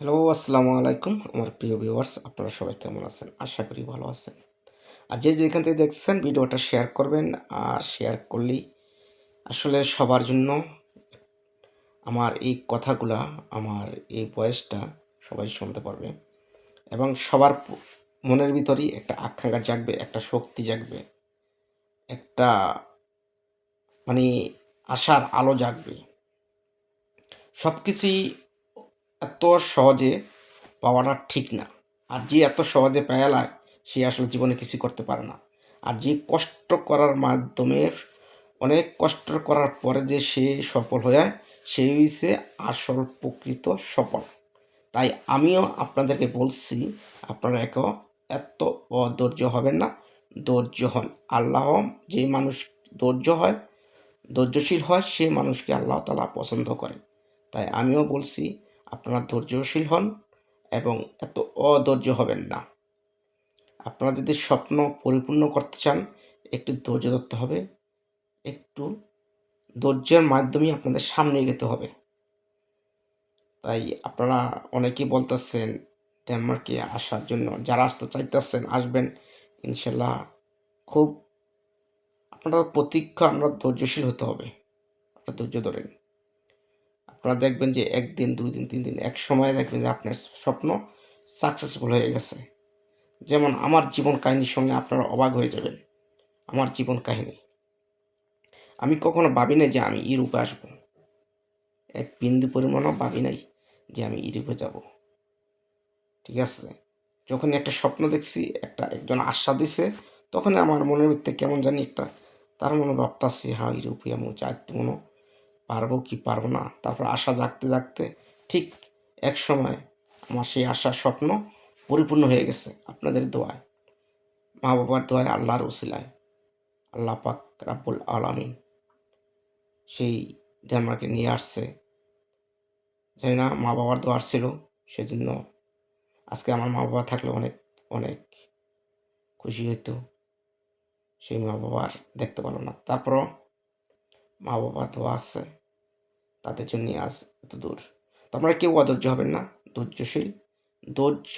Hello আসসালামু আলাইকুম আমার প্রিয় ভিউয়ার্স আপনারা সবাই কেমন আছেন? আশা করি ভালো আছেন। আর যে যেখান থেকে দেখছেন, ভিডিওটা শেয়ার করবেন আর শেয়ার করলেই আসলে সবার জন্য আমার এই কথাগুলা, আমার এই বয়সটা সবাই শুনতে পারবে এবং সবার মনের ভিতরেই একটা আকাঙ্ক্ষা জাগবে, একটা শক্তি জাগবে, একটা মানে আশার আলো জাগবে। সব কিছুই এত সহজে পাওয়াটা ঠিক না। আর যে এত সহজে পেয়ালায় সে আসলে জীবনে কিছু করতে পারে না। আর যে কষ্ট করার মাধ্যমে, অনেক কষ্ট করার পরে যে সে সফল হয়ে সেই হচ্ছে আসল প্রকৃত সফল। তাই আমিও আপনাদেরকে বলছি, আপনারা এক এত অধৈর্য হবেন না। ধৈর্য হন। আল্লাহ যে মানুষ ধৈর্য হয়, ধৈর্যশীল হয়, সে মানুষকে আল্লাহ তালা পছন্দ করে। তাই আমিও বলছি আপনারা ধৈর্যশীল হন এবং এত অধৈর্য হবেন না। আপনারা যদি স্বপ্ন পরিপূর্ণ করতে চান, একটু ধৈর্য ধরতে হবে, একটু ধৈর্যের মাধ্যমেই আপনাদের সামনে এগোতে হবে। তাই আপনারা অনেকেই বলতেছেন, ডেনমার্কে আসার জন্য যারা আসতে চাইতেছেন, আসবেন। ইনশাল্লাহ খুব আপনারা প্রতীক্ষা, আমরা ধৈর্যশীল হতে হবে। আপনারা ধৈর্য ধরেন। আপনারা দেখবেন যে একদিন, দুই দিন, তিন দিন, এক সময় দেখবেন যে আপনার স্বপ্ন সাকসেসফুল হয়ে গেছে। যেমন আমার জীবন কাহিনীর সঙ্গে আপনারা অবাক হয়ে যাবেন। আমার জীবন কাহিনী। আমি কখনো ভাবি নাই যে আমি ইউরোপে আসব। এক বিন্দু পরিমাণও ভাবি নাই যে আমি ইউরোপে যাব। ঠিক আছে? যখন একটা স্বপ্ন দেখছি, একটা একজন আশা দিছে তখন আমার মনের ভিতরে কেমন জানি একটা তার মনে ভাবতাছি হ্যাঁ ইউরোপে আমি যাইতে মনে পারব কি পারব না, তারপর আশা জাগতে জাগতে ঠিক এক সময় আমার সেই আশার স্বপ্ন পরিপূর্ণ হয়ে গেছে আপনাদের দোয়ায়। মা বাবার দোয়ায় আল্লাহর উসিলায় আল্লাহ পাক রাব্বুল আলামিন সেই ডেনমার্কে নিয়ে আসছে। জানি না মা বাবার দোয়া ছিল সেজন্য আজকে আমার মা বাবা থাকলে অনেক অনেক খুশি হইতো। সেই মা বাবার দেখতে পারল না। তারপরও মা বাবার দোয়া আসছে তাদের জন্য আজ এত দূর। তো আপনারা কেউ অধৈর্য হবেন না, ধৈর্যশীল। ধৈর্য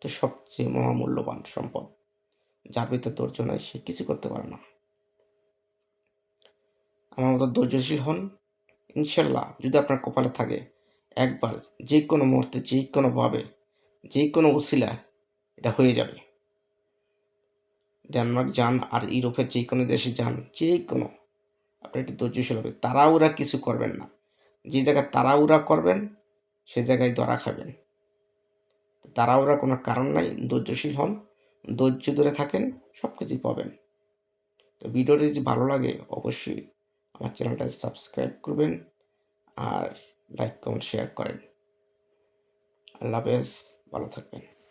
তো সবচেয়ে মহামূল্যবান সম্পদ। যার ভিতরে ধৈর্য নাই, সে কিছু করতে পারে না। আমার মতো ধৈর্যশীল হন, ইনশাল্লাহ, যদি আপনার কপালে থাকে, একবার যে কোনো মুহূর্তে, যে কোনোভাবে যে কোনো উসিলা এটা হয়ে যাবে। ডেনমার্ক যান আর ইউরোপের যে কোনো দেশে যান, যে কোনো আপনি একটু ধৈর্যশীল হবে। তাড়াহুড়া কিছু করবেন না। যে জায়গায় তাড়াহুড়া করবেন, সে জায়গায় ধরা খাবেন। তাড়াহুড়ার কোনো কারণ নাই, ধৈর্যশীল হন, ধৈর্য ধরে থাকেন সব কিছুই পাবেন। তো ভিডিওটি যদি ভালো লাগে, অবশ্যই আমার চ্যানেলটা সাবস্ক্রাইব করবেন আর লাইক, কমেন্ট, শেয়ার করেন। আল্লাহ হাফেজ, ভালো থাকবেন।